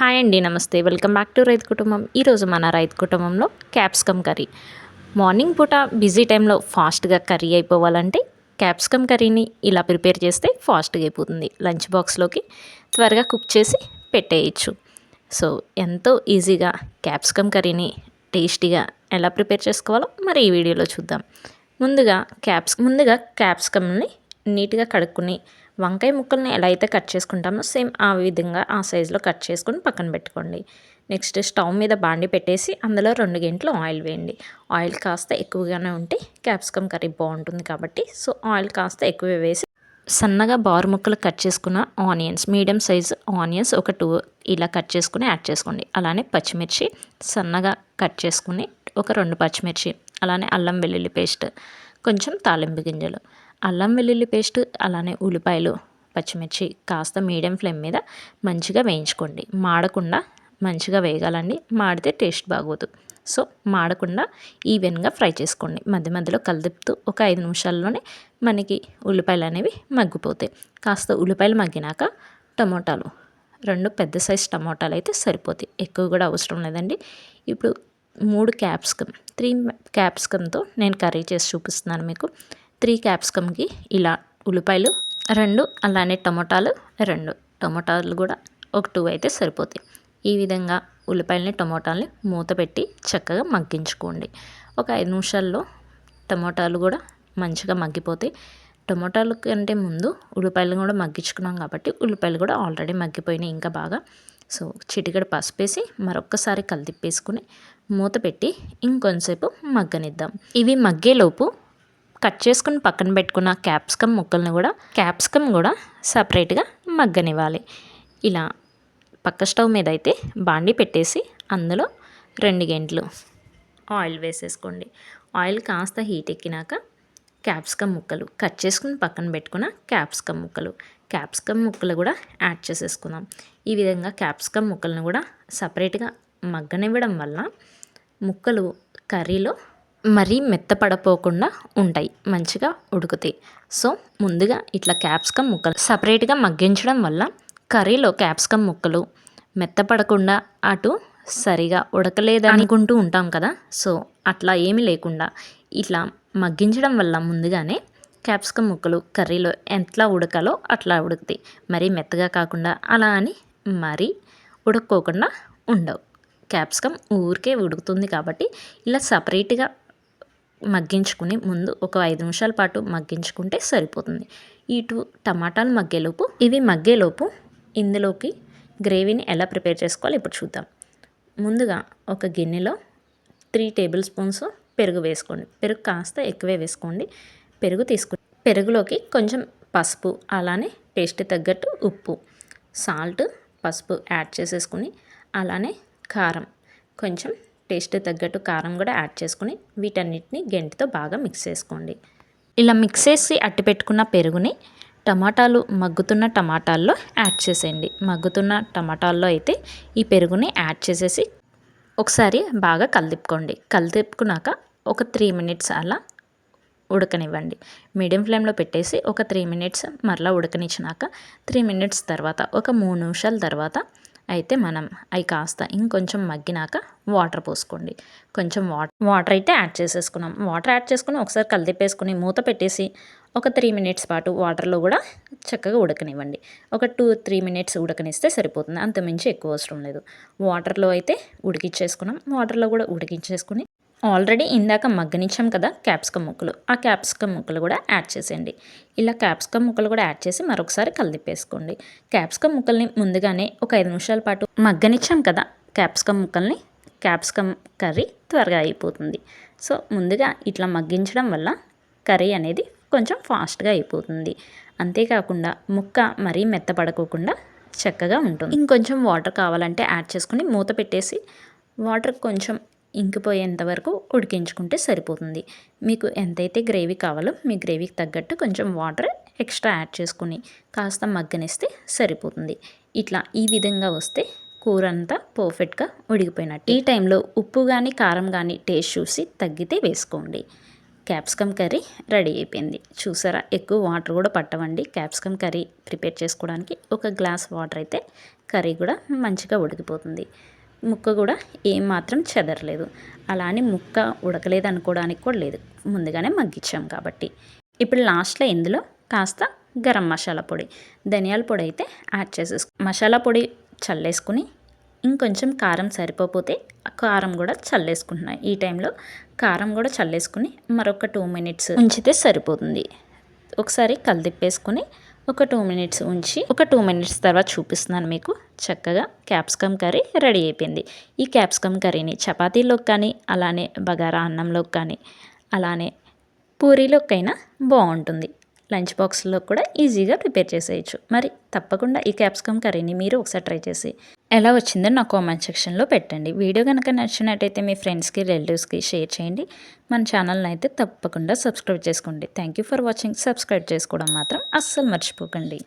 Hi అండి నమస్తే. Welcome back to రైతు కుటుంబం. ఈరోజు మన రైతు కుటుంబంలో క్యాప్సికమ్ కర్రీ. మార్నింగ్ పూట బిజీ టైంలో ఫాస్ట్గా కర్రీ అయిపోవాలంటే క్యాప్సికమ్ కర్రీని ఇలా ప్రిపేర్ చేస్తే ఫాస్ట్గా అయిపోతుంది. లంచ్ బాక్స్లోకి త్వరగా కుక్ చేసి పెట్టేయచ్చు. సో ఎంతో ఈజీగా క్యాప్సికమ్ కర్రీని టేస్టీగా ఎలా ప్రిపేర్ చేసుకోవాలో మరి ఈ వీడియోలో చూద్దాం. ముందుగా క్యాప్స్ ముందుగా క్యాప్సికమ్ని నీట్గా కడుక్కుని వంకాయ ముక్కల్ని ఎలా అయితే కట్ చేసుకుంటామో సేమ్ ఆ విధంగా ఆ సైజులో కట్ చేసుకొని పక్కన పెట్టుకోండి. నెక్స్ట్ స్టవ్ మీద బాండి పెట్టేసి అందులో రెండు గంటలు ఆయిల్ వేయండి. ఆయిల్ కాస్త ఎక్కువగానే ఉంటే క్యాప్సికమ్ కర్రీ బాగుంటుంది కాబట్టి సో ఆయిల్ కాస్త ఎక్కువ వేసి సన్నగా బారు ముక్కలు కట్ చేసుకున్న ఆనియన్స్ మీడియం సైజ్ ఆనియన్స్ ఒక టూ ఇలా కట్ చేసుకుని యాడ్ చేసుకోండి. అలానే పచ్చిమిర్చి సన్నగా కట్ చేసుకుని ఒక రెండు పచ్చిమిర్చి అలానే అల్లం వెల్లుల్లి పేస్ట్ కొంచెం తాలింపు గింజలు. అల్లం వెల్లుల్లి పేస్ట్ అలానే ఉల్లిపాయలు పచ్చిమిర్చి కాస్త మీడియం ఫ్లేమ్ మీద మంచిగా వేయించుకోండి. మాడకుండా మంచిగా వేయగాలండి మాడితే టేస్ట్ బాగోదు. సో మాడకుండా ఈవెన్గా ఫ్రై చేసుకోండి. మధ్య మధ్యలో కలిదిపుతూ ఒక ఐదు నిమిషాల్లోనే మనకి ఉల్లిపాయలు అనేవి మగ్గిపోతాయి. కాస్త ఉల్లిపాయలు మగ్గినాక టమోటాలు. రెండు పెద్ద సైజ్ టమోటాలు అయితే సరిపోతాయి. ఎక్కువ కూడా అవసరం లేదండి. ఇప్పుడు మూడు క్యాప్సికమ్ త్రీ క్యాప్సికమ్తో నేను కర్రీ చేసి చూపిస్తున్నాను మీకు. త్రీ క్యాప్సికమ్కి ఇలా ఉల్లిపాయలు రెండు అలానే టమోటాలు రెండు. టమోటాలు కూడా ఒక టూ అయితే సరిపోతాయి. ఈ విధంగా ఉల్లిపాయలని టమోటాలని మూత పెట్టి చక్కగా మగ్గించుకోండి. ఒక ఐదు నిమిషాల్లో టమోటాలు కూడా మంచిగా మగ్గిపోతాయి. టమోటాలు కంటే ముందు ఉల్లిపాయలు కూడా మగ్గించుకున్నాం కాబట్టి ఉల్లిపాయలు కూడా ఆల్రెడీ మగ్గిపోయినాయి ఇంకా బాగా. సో చిటికడ పసుపేసి మరొక్కసారి కలిదిప్పేసుకుని మూత పెట్టి ఇంకొంతసేపు మగ్గనిద్దాం. ఇవి మగ్గేలోపు కట్ చేసుకుని పక్కన పెట్టుకున్న క్యాప్సికమ్ ముక్కలను కూడా క్యాప్సికమ్ కూడా సపరేట్గా మగ్గనివ్వాలి. ఇలా పక్క స్టవ్ మీద అయితే బాండి పెట్టేసి అందులో రెండు గంటలు ఆయిల్ వేసేసుకోండి. ఆయిల్ కాస్త హీట్ ఎక్కినాక క్యాప్సికమ్ ముక్కలు కట్ చేసుకుని పక్కన పెట్టుకున్న క్యాప్సికమ్ ముక్కలు. క్యాప్సికమ్ ముక్కలు కూడా యాడ్ చేసేసుకుందాం. ఈ విధంగా క్యాప్సికమ్ ముక్కలను కూడా సపరేట్గా మగ్గనివ్వడం వల్ల ముక్కలు కర్రీలో మరీ మెత్తపడపోకుండా ఉంటాయి మంచిగా ఉడుకుతాయి. సో ముందుగా ఇట్లా క్యాప్సికమ్ ముక్కలు సపరేట్గా మగ్గించడం వల్ల కర్రీలో క్యాప్సికమ్ ముక్కలు మెత్తపడకుండా అటు సరిగా ఉడకలేదు అనుకుంటూ ఉంటాం కదా. సో అట్లా ఏమీ లేకుండా ఇట్లా మగ్గించడం వల్ల ముందుగానే క్యాప్సికమ్ ముక్కలు కర్రీలో ఎట్లా ఉడకాలో అట్లా ఉడుకుతాయి. మరీ మెత్తగా కాకుండా అలా అని మరీ ఉడుక్కోకుండా ఉండవు. క్యాప్సికమ్ ఊరికే ఉడుకుతుంది కాబట్టి ఇలా సపరేట్గా మగ్గించుకుని ముందు ఒక ఐదు నిమిషాల పాటు మగ్గించుకుంటే సరిపోతుంది. ఇటు టమాటాలు మగ్గేలోపు ఇవి మగ్గేలోపు ఇందులోకి గ్రేవీని ఎలా ప్రిపేర్ చేసుకోవాలి ఇప్పుడు చూద్దాం. ముందుగా ఒక గిన్నెలో త్రీ టేబుల్ స్పూన్స్ పెరుగు వేసుకోండి. పెరుగు కాస్త ఎక్కువే వేసుకోండి. పెరుగు తీసుకు పెరుగులోకి కొంచెం పసుపు అలానే టేస్ట్ తగ్గట్టు ఉప్పు సాల్ట్ పసుపు యాడ్ చేసేసుకుని అలానే కారం కొంచెం టేస్ట్ తగ్గట్టు కారం కూడా యాడ్ చేసుకుని వీటన్నిటిని గెంటితో బాగా మిక్స్ చేసుకోండి. ఇలా మిక్స్ చేసి అట్టి పెట్టుకున్న పెరుగుని టమాటాలు మగ్గుతున్న టమాటాల్లో యాడ్ చేసేయండి. మగ్గుతున్న టమాటాల్లో అయితే ఈ పెరుగుని యాడ్ చేసేసి ఒకసారి బాగా కలిదిప్పుకోండి. కలిదిప్పుకున్నాక ఒక త్రీ మినిట్స్ అలా ఉడకనివ్వండి. మీడియం ఫ్లేమ్లో పెట్టేసి ఒక త్రీ మినిట్స్ మరలా ఉడకనిచ్చినాక త్రీ మినిట్స్ తర్వాత ఒక మూడు నిమిషాల తర్వాత అయితే మనం అవి కాస్త ఇంకొంచెం మగ్గినాక వాటర్ పోసుకోండి. కొంచెం వాటర్ వాటర్ అయితే యాడ్ చేసేసుకున్నాం. వాటర్ యాడ్ చేసుకుని ఒకసారి కలిదిప్పేసుకుని మూత పెట్టేసి ఒక త్రీ మినిట్స్ పాటు వాటర్లో కూడా చక్కగా ఉడకనివ్వండి. ఒక టూ త్రీ మినిట్స్ ఉడకనిస్తే సరిపోతుంది. అంతమించి ఎక్కువ అవసరం లేదు. వాటర్లో అయితే ఉడికించేసుకున్నాం వాటర్లో కూడా ఉడికించేసుకుని ఆల్రెడీ ఇందాక మగ్గనిచ్చాం కదా క్యాప్సికమ్ ముక్కలు. ఆ క్యాప్సికమ్ ముక్కలు కూడా యాడ్ చేసేయండి. ఇలా క్యాప్సికమ్ ముక్కలు కూడా యాడ్ చేసి మరొకసారి కలిదిప్పేసుకోండి. క్యాప్సికమ్ ముక్కల్ని ముందుగానే ఒక ఐదు నిమిషాల పాటు మగ్గనిచ్చాం కదా క్యాప్సికమ్ ముక్కల్ని క్యాప్సికమ్ కర్రీ త్వరగా అయిపోతుంది. సో ముందుగా ఇట్లా మగ్గించడం వల్ల కర్రీ అనేది కొంచెం ఫాస్ట్గా అయిపోతుంది. అంతేకాకుండా ముక్క మరీ మెత్తపడకోకుండా చక్కగా ఉంటుంది. ఇంకొంచెం వాటర్ కావాలంటే యాడ్ చేసుకుని మూత పెట్టేసి వాటర్ కొంచెం ఇంకిపోయేంత వరకు ఉడికించుకుంటే సరిపోతుంది. మీకు ఎంతైతే గ్రేవీ కావాలో మీ గ్రేవీకి తగ్గట్టు కొంచెం వాటర్ ఎక్స్ట్రా యాడ్ చేసుకుని కాస్త మగ్గనిస్తే సరిపోతుంది. ఇట్లా ఈ విధంగా వస్తే కూర అంతా పర్ఫెక్ట్గా ఉడికిపోయినట్టు ఈ టైంలో ఉప్పు కానీ కారం కానీ టేస్ట్ చూసి తగ్గితే వేసుకోండి. క్యాప్సికమ్ కర్రీ రెడీ అయిపోయింది. చూసారా? ఎక్కువ వాటర్ కూడా పట్టవండి. క్యాప్సికమ్ కర్రీ ప్రిపేర్ చేసుకోవడానికి ఒక గ్లాస్ వాటర్ అయితే కర్రీ కూడా మంచిగా ఉడికిపోతుంది. ముక్క కూడా ఏం మాత్రం చెదరలేదు. అలా అని ముక్క ఉడకలేదు అనుకోవడానికి కూడా లేదు. ముందుగానే మగ్గించాం కాబట్టి. ఇప్పుడు లాస్ట్లో ఇందులో కాస్త గరం మసాలా పొడి ధనియాల పొడి అయితే యాడ్ చేసేసుకు. మసాలా పొడి చల్లేసుకుని ఇంకొంచెం కారం సరిపోతే కారం కూడా చల్లేసుకుంటున్నాయి ఈ టైంలో కారం కూడా చల్లేసుకుని మరొక టూ మినిట్స్ ఉంచితే సరిపోతుంది. ఒకసారి కలిదిప్పేసుకుని ఒక టూ మినిట్స్ ఉంచి ఒక టూ మినిట్స్ తర్వాత చూపిస్తున్నాను మీకు. చక్కగా క్యాప్సికమ్ కర్రీ రెడీ అయిపోయింది. ఈ క్యాప్సికమ్ కర్రీని చపాతీలోకి కానీ అలానే బగారా అన్నంలోకి కానీ అలానే పూరీలోకైనా బాగుంటుంది. లంచ్ బాక్స్లో కూడా ఈజీగా ప్రిపేర్ చేసేయచ్చు. మరి తప్పకుండా ఈ క్యాప్సికమ్ కర్రీని మీరు ఒకసారి ట్రై చేసి ఎలా వచ్చిందో నా కామెంట్ సెక్షన్లో పెట్టండి. వీడియో కనుక నచ్చినట్టయితే మీ ఫ్రెండ్స్కి రిలేటివ్స్కి షేర్ చేయండి. మన ఛానల్ని అయితే తప్పకుండా సబ్స్క్రైబ్ చేసుకోండి. Thank you for watching subscribe చేసుకోవడం మాత్రం అస్సలు మర్చిపోకండి.